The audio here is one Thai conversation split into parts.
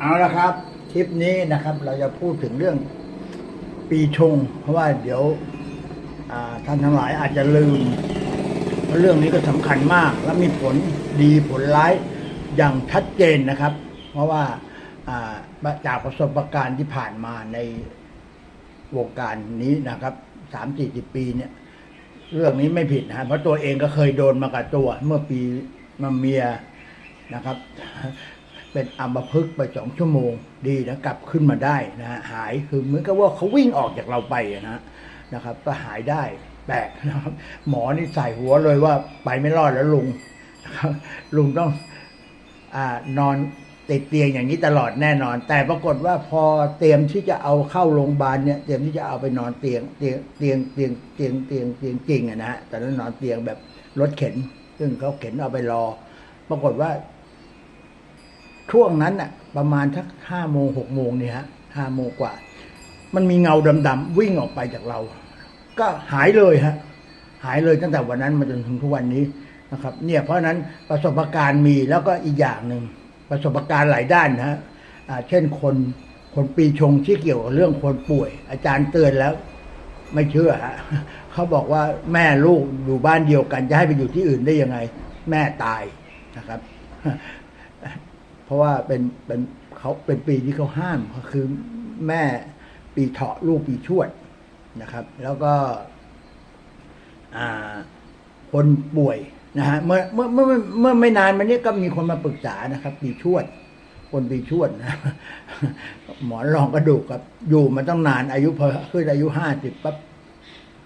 เอาละครับคลิปนี้นะครับ เราจะพูดถึงเรื่องปีชง เพราะว่าเดี๋ยวท่านทั้งหลายอาจจะลืมเพราะเรื่องนี้ก็สำคัญมาก และมีผลดีผลร้ายอย่างชัดเจนนะครับ เพราะว่าจากประสบการณ์ที่ผ่านมาในวงการนี้นะครับสามสี่สิบปีเนี่ย เรื่องนี้ไม่ผิดนะฮะเพราะตัวเองก็เคยโดนมากับตัว เมื่อปีมาเมียนะครับ เป็นอัมพฤกษ์ไปสองชั่วโมงดีนะกลับขึ้นมาได้นะฮะหายคือเหมือนกับว่าเขาวิ่งออกจากเราไปอะนะนะครับ ก็หายได้แปลกนะครับ หมอนี่ใส่หัวเลยว่าไปไม่รอดแล้วลุงนะครับลุงต้องอ่านอนติดเตียงอย่างนี้ตลอดแน่นอน แต่ปรากฏว่าพอเตรียมที่จะเอาเข้าโรงพยาบาลเนี่ยเตรียมที่จะเอาไปนอนเตียงเตียงเตียงเตียงเตียงเตียงเตียงจริงอะนะฮะแต่นั้นนอนเตียงแบบรถเข็น ซึ่งเขาเข็นเอาไปรอ ปรากฏว่า ช่วงนั้นน่ะประมาณทักห้าโมงหกโมงเนี่ยฮะห้าโมงกว่า มันมีเงาดำๆวิ่งออกไปจากเรา ก็หายเลยฮะหายเลยตั้งแต่วันนั้นมาจนถึงทุกวันนี้นะครับ เนี่ยเพราะนั้นประสบการณ์มีแล้วก็อีกอย่างหนึ่งประสบการณ์หลายด้านนะฮะเช่นคนคนปีชงที่เกี่ยวกับเรื่องคนป่วย อาจารย์เตือนแล้ว ไม่เชื่อฮะเขาบอกว่าแม่ลูกอยู่บ้านเดียวกันจะให้ไปอยู่ที่อื่นได้ยังไง แม่ตายนะครับ เพราะว่าเป็นเป็นเขาเป็นปีที่เขาห้ามก็คือแม่ปีเถาะลูกปีชวดนะครับ แล้วก็คนป่วยนะฮะเมื่อเมื่อเมื่อเมื่อไม่นานมานี้ก็มีคนมาปรึกษานะครับ ปีชวด คนปีชวดนะหมอนรองกระดูกครับ อยู่มาต้องนานอายุพอขึ้นอายุห้าสิบปั๊บ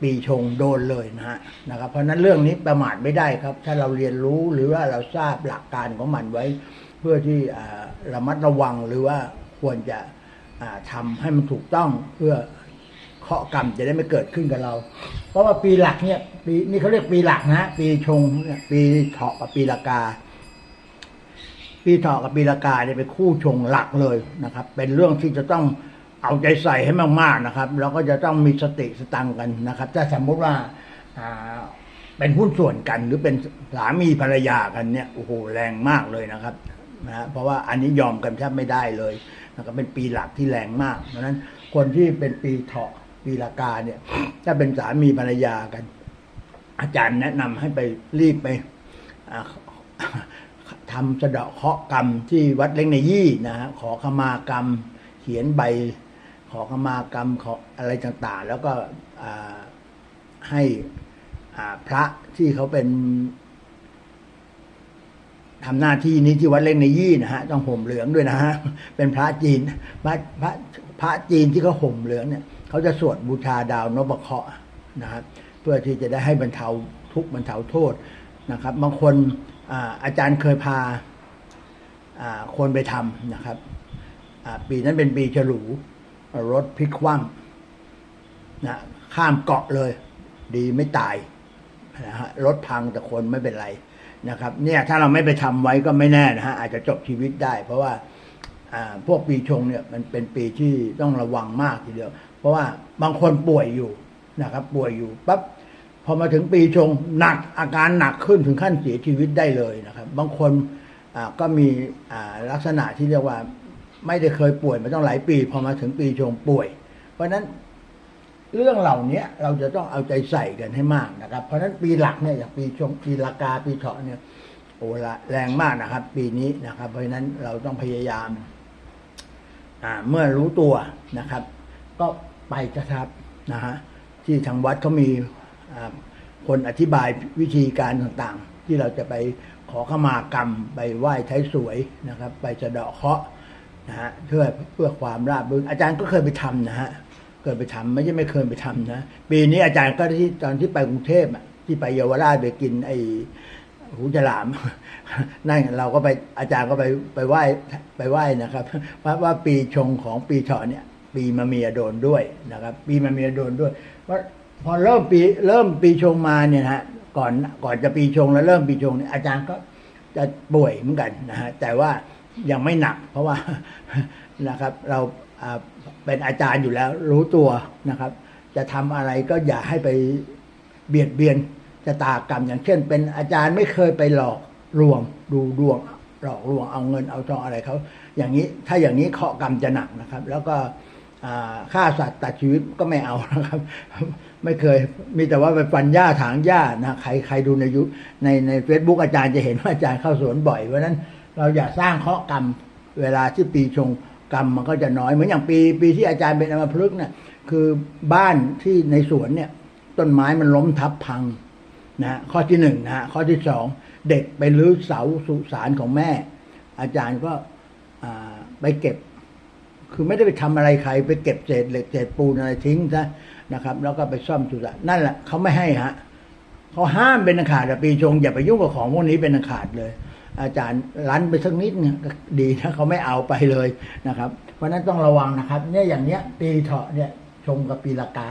ปีชงโดนเลยนะฮะนะครับ เพราะฉะนั้นเรื่องนี้ประมาทไม่ได้ครับ ถ้าเราเรียนรู้หรือว่าเราทราบหลักการของมันไว้ เพื่อที่ระมัดระวังหรือว่าควรจะอ่าทำให้มันถูกต้องเพื่อเคาะกรรมจะได้ไม่เกิดขึ้นกับเรา เพราะว่าปีหลักเนี่ยปีนี่เขาเรียกปีหลักนะปีชงปีเถาะกับปีละกา ปีเถาะกับปีละกาเนี่ยเป็นคู่ชงหลักเลยนะครับ เป็นเรื่องที่จะต้องเอาใจใส่ให้มากๆนะครับ แล้วก็จะต้องมีสติสตังกันนะครับ ถ้าสมมติว่าเป็นหุ้นส่วนกันหรือเป็นสามีภรรยากันเนี่ยโอ้โหแรงมากเลยนะครับ นะฮะเพราะว่าอันนี้ยอมกันแทบไม่ได้เลยนะครับเป็นปีหลักที่แรงมาก เพราะฉะนั้นคนที่เป็นปีเถาะปีละกาเนี่ย ถ้าเป็นสามีภรรยากัน อาจารย์แนะนำให้ไปรีบไปอ่าทำสะเดาะเคาะกรรมที่วัดเล็กในยี่นะฮะขอขมากรรม เขียนใบ ขอขมากรรมขออะไรต่างๆ แล้วก็ให้พระที่เขาเป็น ทำหน้าที่นี้ที่วัดเล็กในยี่นะฮะต้องห่มเหลืองด้วยนะฮะเป็นพระจีนพระพระพระจีนที่เขาห่มเหลืองเนี่ยเขาจะสวดบูชาดาวนพเคราะห์นะครับเพื่อที่จะได้ให้บรรเทาทุกข์บรรเทาโทษนะครับบางคนอาอาจารย์เคยพาคนไปทำนะครับปีนั้นเป็นปีฉลูรถพลิกคว่ำนะข้ามเกาะเลย ดีไม่ตายนะฮะรถพังแต่คนไม่เป็นไร นะครับเนี่ยถ้าเราไม่ไปทำไว้ก็ไม่แน่นะฮะอาจจะจบชีวิตได้ เพราะว่าพวกปีชงเนี่ยมันเป็นปีที่ต้องระวังมากทีเดียว เพราะว่าบางคนป่วยอยู่นะครับป่วยอยู่ปั๊บพอมาถึงปีชงหนักอาการหนักขึ้นถึงขั้นเสียชีวิตได้เลยนะครับ บางคนก็มีลักษณะที่เรียกว่า ไม่ได้เคยป่วยมาต้องหลายปี พอมาถึงปีชงป่วย เพราะฉะนั้น เรื่องเหล่านี้เราจะต้องเอาใจใส่กันให้มากนะครับ เพราะฉะนั้นปีหลักเนี่ยอย่างปีชงปีละกาปีเถาะเนี่ยโอ้ละแรงมากนะครับ ปีนี้นะครับ เพราะฉะนั้นเราต้องพยายามอ่าเมื่อรู้ตัวนะครับ ก็ไปกระทับนะฮะที่ทางวัดเขามีคนอธิบายวิธีการต่างๆ ที่เราจะไปขอขมากรรม ไปไหว้ใช้สวยนะครับ ไปสะเดาะเคราะห์นะฮะเพื่อเพื่อความราบรื่นอาจารย์ก็เคยไปทำนะฮะ เคยไปทำไม่ใช่ไม่เคยไปทำนะ ปีนี้อาจารย์ก็ที่ตอนที่ไปกรุงเทพอะที่ไปเยาวราชไปกินไอหูฉลาม นั่นเราก็ไปอาจารย์ก็ไปไปไหว้ไปไหว้นะครับว่าว่าปีชงของปีเถาะเนี่ย ปีมะเมียโดนด้วยนะครับ ปีมะเมียโดนด้วยเพราะพอเริ่มปีเริ่มปีชงมาเนี่ยฮะก่อนก่อนจะปีชงแล้วเริ่มปีชงเนี่ยอาจารย์ก็จะป่วยเหมือนกันนะฮะแต่ว่ายังไม่หนัก เพราะว่านะครับ เรา เป็นอาจารย์อยู่แล้วรู้ตัวนะครับ จะทำอะไรก็อย่าให้ไปเบียดเบียนชะตากรรมอย่างเช่น เป็นอาจารย์ไม่เคยไปหลอกลวง ดูดวงหลอกลวงเอาเงินเอาทองอะไรเขาอย่างนี้ถ้าอย่างนี้เคาะกรรมจะหนักนะครับ แล้วก็ฆ่าสัตว์ตัดชีวิตก็ไม่เอานะครับ ไม่เคยมีแต่ว่าไปฟันหญ้าถางหญ้านะใครใครดูในยุในในเฟซบุ๊กอาจารย์จะเห็นว่าอาจารย์เข้าสวนบ่อยเพราะนั้นเราอย่าสร้างเคาะกรรมเวลาที่ปีชง กรรมมันก็จะน้อยเหมือนอย่างปีปีที่อาจารย์เป็นอมพฤกเนี่ยคือบ้านที่ในสวนเนี่ย ต้นไม้มันล้มทับพังนะข้อที่หนึ่งนะข้อที่สองเด็กไปรื้อเสาสุสานของแม่ อาจารย์ก็ไปเก็บ คือไม่ได้ไปทำอะไรใคร ไปเก็บเศษเหล็กเศษปูนอะไรทิ้งซะนะครับ แล้วก็ไปซ่อมสุสานนั่นแหละเขาไม่ให้ฮะเขาห้ามเป็นอันขาดปีชงอย่าไปยุ่งกับของพวกนี้เป็นอันขาดเลย อาจารย์รั้นไปสักนิดเนี่ยดีถ้าเขาไม่เอาไปเลยนะครับ เพราะฉะนั้นต้องระวังนะครับ เนี่ยอย่างเนี้ยปีเถาะเนี่ยชงกับปีละกา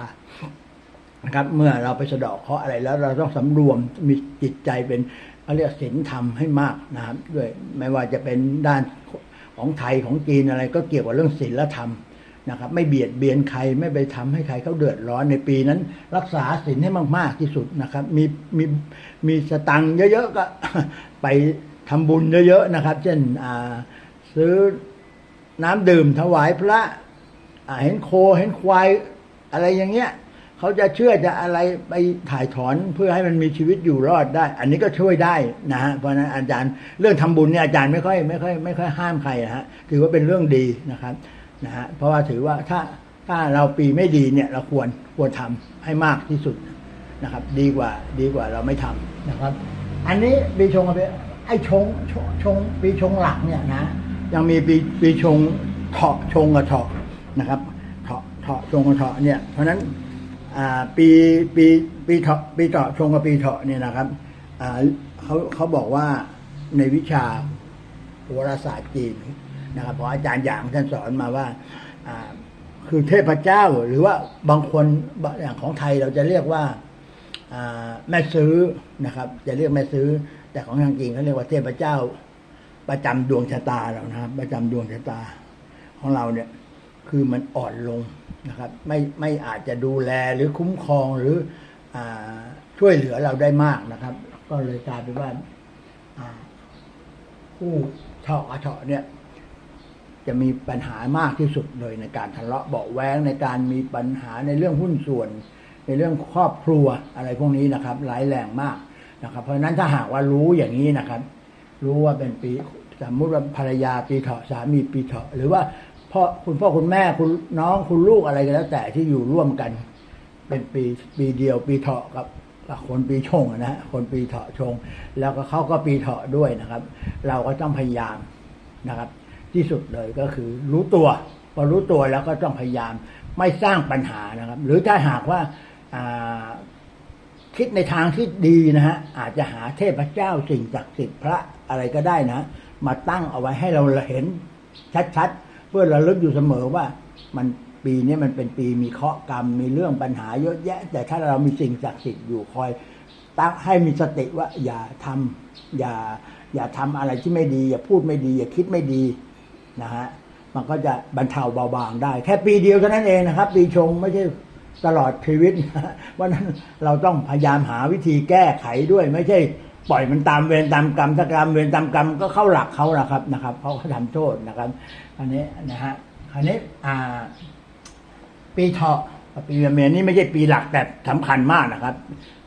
นะครับ เมื่อเราไปสะดาะเคราะห์อะไรแล้ว เราต้องสำรวมมีจิตใจเป็นเขาเรียกศีลธรรมให้มากนะครับด้วยไม่ว่าจะเป็นด้านของไทยของจีนอะไร ก็เกี่ยวกับเรื่องศีลธรรมนะครับ ไม่เบียดเบียนใครไม่ไปทำให้ใครเขาเดือดร้อนในปีนั้น รักษาศีลให้มาก ๆที่สุดนะครับ มีมีมีสตังค์เยอะๆก็ไป ทำบุญเยอะๆนะครับ เช่นซื้อน้ำดื่มถวายพระเห็นโคเห็นควายอะไรอย่างเงี้ยเขาจะเชื่อจะอะไรไปถ่ายถอนเพื่อให้มันมีชีวิตอยู่รอดได้ อันนี้ก็ช่วยได้นะฮะเพราะนั้นอาจารย์เรื่องทำบุญเนี่ยอาจารย์ไม่ค่อยไม่ค่อยไม่ค่อยห้ามใครนะฮะถือว่าเป็นเรื่องดีนะครับนะฮะเพราะว่าถือว่าถ้าถ้าเราปีไม่ดีเนี่ยเราควรควรทำให้มากที่สุดนะครับ ดีกว่าดีกว่าเราไม่ทำนะครับ อันนี้ปีชงกับปีไอ้ชงชงชงปีชงหลักเนี่ยนะ ยังมีปีปีชงเถาะชงกับเถาะนะครับเถาะเถาะชงกับเถาะเนี่ย เพราะฉะนั้นปีปีปีเถาะปีเถาะชงกับปีเถาะเนี่ยนะครับเขาเขาบอกว่าในวิชาโหราศาสตร์จีนนะครับเพราะอาจารย์หยางท่านสอนมาว่าคือเทพเจ้าหรือว่าบางคนอย่างของไทยเราจะเรียกว่าแม่ซื้อนะครับ จะเรียกแม่ซื้อ แต่ของทางจีนเขาเรียกว่าเทพเจ้า ประจำดวงชะตาเรานะครับ ประจำดวงชะตาของเราเนี่ย คือมันอ่อนลงนะครับ ไม่ไม่อาจจะดูแลหรือคุ้มครองหรืออช่วยเหลือเราได้มากนะครับ ก็เลยกลายเป็นว่าผู้เฉาะอาเฉาะเนี่ย จะมีปัญหามากที่สุดเลยในการทะเลาะเบาแว้งในการมีปัญหาในเรื่องหุ้นส่วน ในเรื่องครอบครัวอะไรพวกนี้นะครับร้ายแรงมาก นะครับเพราะฉะนั้นถ้าหากว่ารู้อย่างนี้นะครับ รู้ว่าเป็นปีสมมุติว่าภรรยาปีเถาะสามีปีเถาะหรือว่าพ่อคุณพ่อคุณแม่คุณน้องคุณลูกอะไรก็แล้ว แต่ที่อยู่ร่วมกัน เป็นปีปีเดียวปีเถาะกับคนปีชงนะฮะคนปีเถาะชง แล้วก็เขาก็ปีเถาะด้วยนะครับ เราก็ต้องพยายามนะครับ ที่สุดเลยก็คือรู้ตัวพอรู้ตัวแล้วก็ต้องพยายามไม่สร้างปัญหานะครับ หรือถ้าหากว่า คิดในทางที่ดีนะฮะอาจจะหาเทพเจ้าสิ่งศักดิ์สิทธิ์พระอะไรก็ได้นะ มาตั้งเอาไว้ให้เราเห็นชัดๆ เพื่อระลึกอยู่เสมอว่ามันปีนี้มันเป็นปีมีเคราะห์กรรมมีเรื่องปัญหาเยอะแยะ แต่ถ้าเรามีสิ่งศักดิ์สิทธิ์อยู่คอยตั้งให้มีสติว่าอย่าทำอย่าอย่าทำอะไรที่ไม่ดี อย่าพูดไม่ดี อย่าคิดไม่ดีนะฮะมันก็จะบรรเทาเบาบางได้ แค่ปีเดียวเท่านั้นเองนะครับ ปีชงไม่ใช่ ตลอดชีวิตนะฮะเพราะนั้นเราต้องพยายามหาวิธีแก้ไขด้วย ไม่ใช่ปล่อยมันตามเวรตามกรรมถ้ากรรมเวรตามกรรมก็เข้าหลักเขาละครับนะครับเขาก็ทำโทษนะครับอันนี้นะฮะอันนี้อ่า ปีเถาะปีมะเมียนี่ไม่ใช่ปีหลักแต่สำคัญมากนะครับ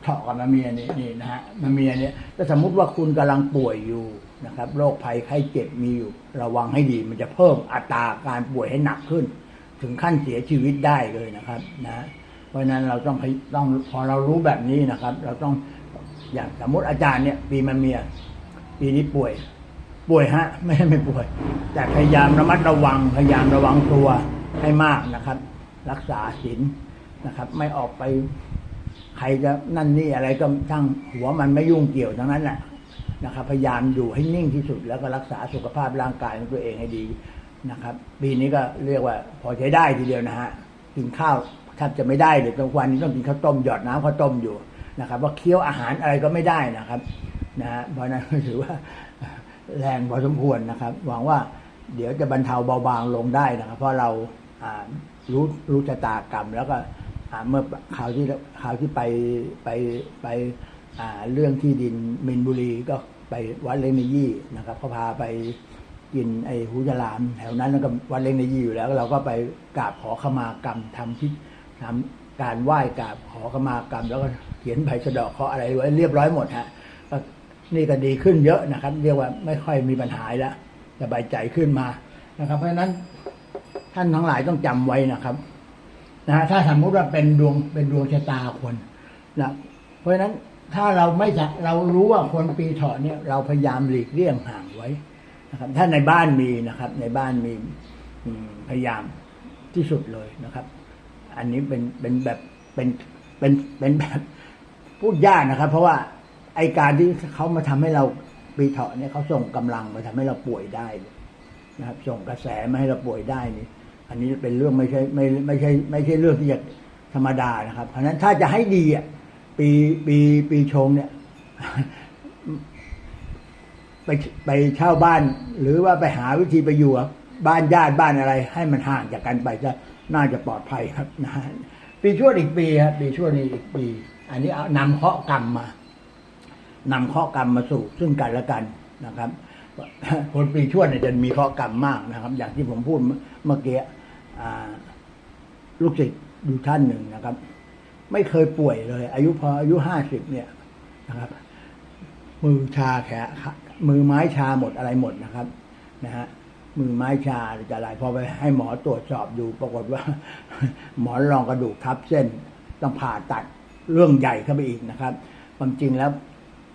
เถาะกับมะเมียนี่นี่นะฮะมะเมียเนี่ยถ้าสมมุติว่าคุณกำลังป่วยอยู่นะครับโรคภัยไข้เจ็บมีอยู่ ระวังให้ดีมันจะเพิ่มอัตราการป่วยให้หนักขึ้น ถึงขั้นเสียชีวิตได้เลยนะครับนะ ราะนั้นเราต้องต้องพอเรารู้แบบนี้นะครับ เราต้องอย่างสมมติอาจารย์เนี่ยปีมะเมียปีนี้ป่วย ป่วยฮะ ไม่ไม่ป่วย แต่พยายามระมัดระวัง พยายามระวังตัวให้มากนะครับ รักษาศีลนะครับ ไม่ออกไปใครจะนั่นนี่อะไรก็ช่างหัวมันไม่ยุ่งเกี่ยวทั้งนั้นแหละนะครับ พยายามอยู่ให้นิ่งที่สุด แล้วก็รักษาสุขภาพร่างกายของตัวเองให้ดีนะครับ ปีนี้ก็เรียกว่า พอใช้ได้ทีเดียวนะฮะกินข้าว แทบจะไม่ได้เลยทุกวันนี้ต้องกินข้าวต้มหยอดน้ำข้าวต้มอยู่นะครับว่าเคี้ยวอาหารอะไรก็ไม่ได้นะครับนะฮะเพราะนั้นถือว่าแรงพอสมควรนะครับ หวังว่าเดี๋ยวจะบรรเทาเบาบางลงได้นะครับ เพราะเรารู้รู้ชะตากรรม แล้วก็เมื่อข่าวที่ข่าวที่ไปไปไปเรื่องที่ดินมินบุรีก็ไปวัดเล็กในยี่นะครับเขาพาไปกินไอ้หูฉลาม แถวนั้นแล้วก็วัดเล็กในยี่อยู่แล้ว เราก็ไปกราบขอขมากรรมทำพิ ทำการไหว้กราบขอขมากรรม แล้วก็เขียนใบสะดาะเคาะอะไรไว้เรียบร้อยหมดฮะก็นี่ก็ดีขึ้นเยอะนะครับ เรียกว่าไม่ค่อยมีปัญหาแล้วสบายใจขึ้นมานะครับ เพราะฉะนั้นท่านทั้งหลายต้องจำไว้นะครับนะถ้าสมมุติว่าเป็นดวงเป็นดวงชะตาคนนะเพราะฉะนั้นถ้าเราไม่จะเรารู้ว่าคนปีเถาะเนี่ยเราพยายามหลีกเลี่ยงห่างไว้นะครับ ถ้าในบ้านมีนะครับ ในบ้านมีพยายามที่สุดเลยนะครับ อันนี้เป็นเป็นแบบเป็นเป็นเป็นแบบพูดยากนะครับ เพราะว่าไอการที่เขามาทำให้เราปีเถาะเนี่ยเขาส่งกำลังมาทำให้เราป่วยได้นะครับ ส่งกระแสมาให้เราป่วยได้นี่อันนี้เป็นเรื่องไม่ใช่ไม่ไม่ใช่ไม่ใช่เรื่องที่จะธรรมดานะครับ เพราะฉะนั้นถ้าจะให้ดีอะปีปีปีชงเนี่ย ไปไปเช่าบ้าน หรือว่าไปหาวิธีไปอยู่กับบ้านญาติบ้านอะไร ให้มันห่างจากกันไปจะ น่าจะปลอดภัยครับนะฮะปีชวดอีกปีครับปีชวดนี้อีกปี อันนี้เอานำเคราะห์กรรมมานำเคราะห์กรรมมาสู่ซึ่งกันและกันนะครับ คนปีชวดเนี่ยจะมีเคราะห์กรรมมากนะครับ อย่างที่ผมพูดเมื่อกี้ลูกศิษย์อยู่ท่านหนึ่งนะครับ ไม่เคยป่วยเลย อายุพออายุห้าสิบเนี่ยนะครับ มือชาแขนมือไม้ชาหมดอะไรหมดนะครับ นะฮะ มือไม้ชาหรือจะอะไรพอไปให้หมอตรวจสอบดูปรากฏว่า หมอนรองกระดูกทับเส้นต้องผ่าตัดเรื่องใหญ่เข้าไปอีกนะครับ ความจริงแล้ว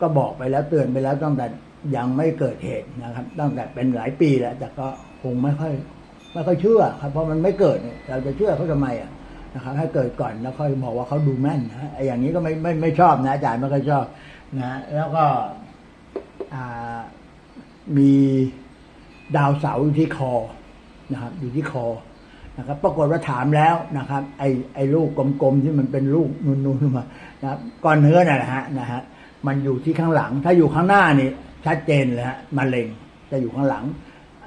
ก็บอกไปแล้วเตือนไปแล้วตั้งแต่ยังไม่เกิดเหตุนะครับ ตั้งแต่เป็นหลายปีแล้ว แต่ก็คงไม่ค่อยไม่ค่อยเชื่อครับเพราะมันไม่เกิดเราจะเชื่อเขาทำไมอะนะครับให้เกิดก่อนแล้วค่อยบอกว่าเขาดูแม่นนะไอ้อย่างนี้ก็ไม่ไม่ไม่ชอบนะอาจารย์ไม่ค่อยชอบนะแล้วก็มี ดาวเสาอยู่ที่คอนะครับอยู่ที่คอนะครับปรากฏว่าถามแล้วนะครับ ไอ้ไอ้ลูกกลมๆที่มันเป็นลูกนูนๆขึ้นมานะครับก้อนเนื้อน่ะนะฮะนะฮะมันอยู่ที่ข้างหลัง ถ้าอยู่ข้างหน้านี่ชัดเจนเลยฮะมะเร็งจะอยู่ข้างหลัง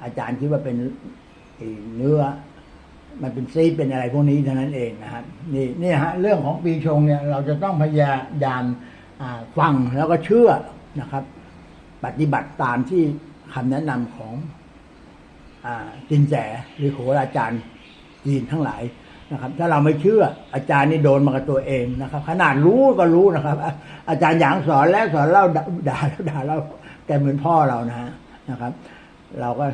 อาจารย์คิดว่าเป็นเนื้อ มันเป็นซีดเป็นอะไรพวกนี้เท่านั้นเองนะครับนี่นี่ฮะเรื่องของปีชงเนี่ยเราจะต้องพยายามฟังแล้วก็เชื่อนะครับ ปฏิบัติตามที่คำแนะนำของ จินแจหรือโหราจารย์จีนทั้งหลายนะครับ ถ้าเราไม่เชื่ออาจารย์นี่โดนมากับตัวเองนะครับ ขนาดรู้ก็รู้นะครับ อาจารย์หยางสอนแล้วสอนเล่าด่าแล้วด่าเราแกเหมือนพ่อเรานะนะครับ เราก็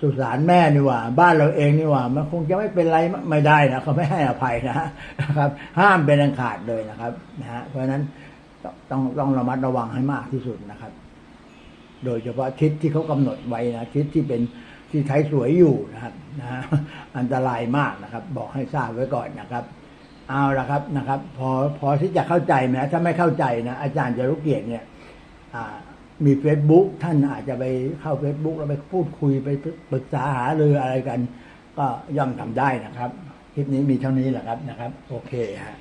สุสานแม่นี่หว่า บ้านเราเองนี่หว่า มันคงจะไม่เป็นไรไม่ได้นะเขาไม่ให้อภัยนะนะครับ ห้ามเป็นอันขาดเลยนะครับนะฮะเพราะฉะนั้นต้องต้องระมัดระวังให้มากที่สุดนะครับ โดยเฉพาะทิศที่เขากำหนดไว้นะทิศที่เป็น ที่ใช้สวยอยู่นะครับนะอันตรายมากนะครับ บอกให้ทราบไว้ก่อนนะครับ เอาละครับนะครับ พอพอที่จะเข้าใจไหมถ้าไม่เข้าใจนะอาจารย์จารุเกียรติเนี่ยมี Facebook ท่านอาจจะไปเข้า Facebook แล้วไปพูดคุยไปปรึกษาหารืออะไรกัน ก็ย่อมทำได้นะครับ คลิปนี้มีเท่านี้แหละครับนะครับ โอเคฮะ